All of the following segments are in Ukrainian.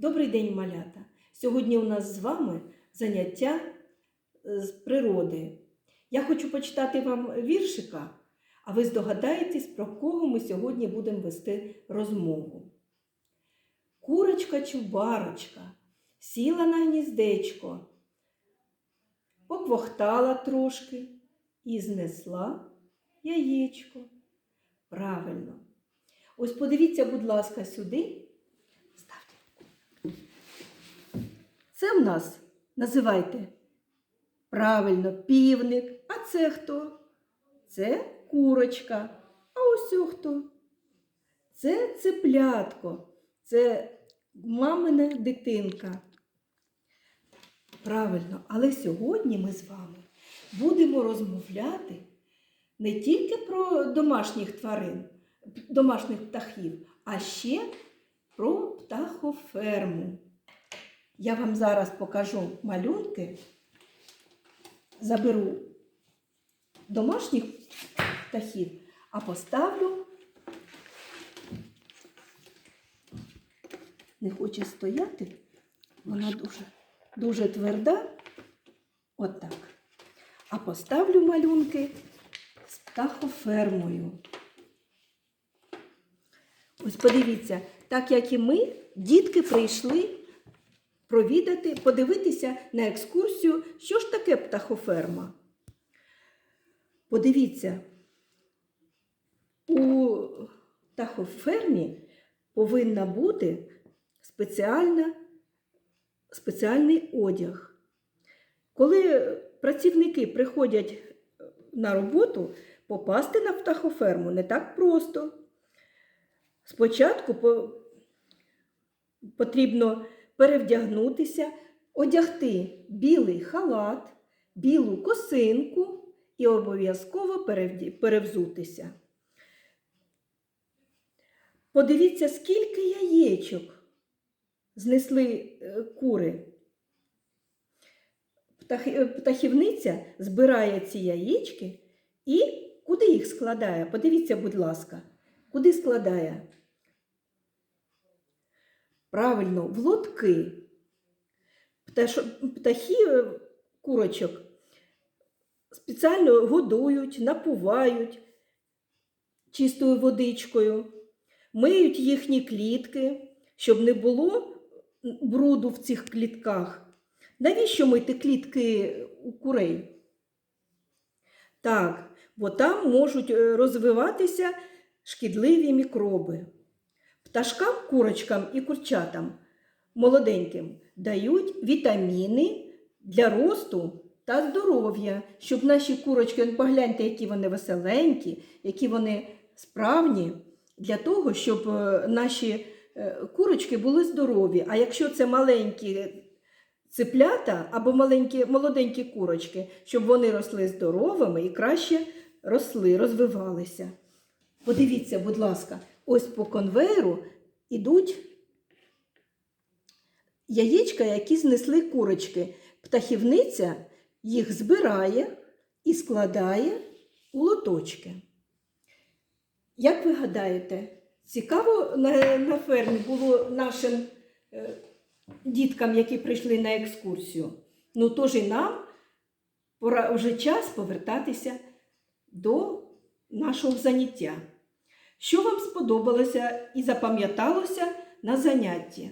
Добрий день, малята! Сьогодні у нас з вами заняття е, з природи. Я хочу почитати вам віршика, а ви здогадаєтесь, про кого ми сьогодні будемо вести розмову. Курочка чубарочка сіла на гніздечко, поквохтала трошки і знесла яєчко. Правильно. Ось подивіться, будь ласка, сюди. Це в нас, називайте, правильно, півник. А це хто? Це курочка. А ось хто? Це цеплятко. Це мамина дитинка. Правильно, але сьогодні ми з вами будемо розмовляти не тільки про домашніх тварин, домашніх птахів, а ще про птахоферму. Я вам зараз покажу малюнки, заберу домашніх птахів, а поставлю. Не хоче стояти, вона дуже, дуже тверда. Отак. А поставлю малюнки з птахофермою. Ось подивіться, так як і ми, дітки прийшли провідати, подивитися на екскурсію, що ж таке птахоферма. Подивіться, у птахофермі повинна бути спеціальна, спеціальний одяг. Коли працівники приходять на роботу, попасти на птахоферму не так просто. Спочатку по- потрібно перевдягнутися, одягти білий халат, білу косинку і обов'язково перевзутися. Подивіться, скільки яєчок знесли е, кури. Птахівниця збирає ці яєчки і куди їх складає? Подивіться, будь ласка, куди складає? Правильно, в лотки. Пташ- е, курочок спеціально годують, напувають чистою водичкою, миють їхні клітки, щоб не було бруду в цих клітках. Навіщо мити клітки у курей? Так, бо там можуть е, розвиватися шкідливі мікроби. Пташкам, курочкам і курчатам молоденьким дають вітаміни для росту та здоров'я, щоб наші курочки, погляньте, які вони веселенькі, які вони справні, для того, щоб е, наші е, курочки були здорові. А якщо це маленькі цеплята або маленькі, молоденькі курочки, щоб вони росли здоровими і краще росли, розвивалися. Подивіться, будь ласка, ось по конвейеру ідуть яєчка, які знесли курочки. Птахівниця їх збирає і складає у лоточки. Як ви гадаєте, цікаво на, на фермі було нашим е, діткам, які прийшли на екскурсію? Ну, тож і нам пора вже час повертатися до нашого заняття. Що вам сподобалося і запам'яталося на занятті?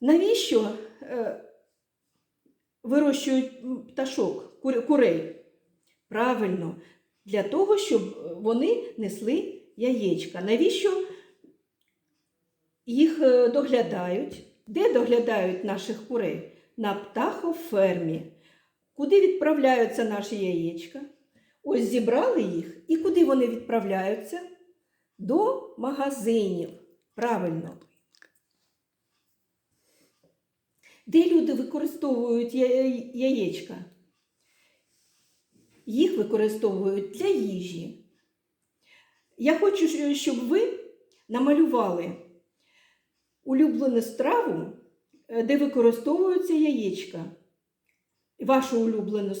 Навіщо е, вирощують пташок, курей? Правильно, для того, щоб вони несли яєчка. Навіщо їх е, доглядають? Де доглядають наших курей? На птахофермі. Куди відправляються наші яєчка? Ось зібрали їх, і куди вони відправляються? До магазинів. Правильно. Де люди використовують яєчка? Їх використовують для їжі. Я хочу, щоб ви намалювали улюблену страву, е, де використовуються яєчка. Вашу улюблену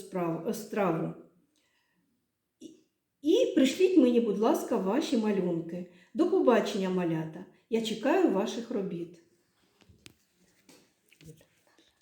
страву. Прийшліть мені, будь ласка, ваші малюнки. До побачення, малята! Я чекаю ваших робіт.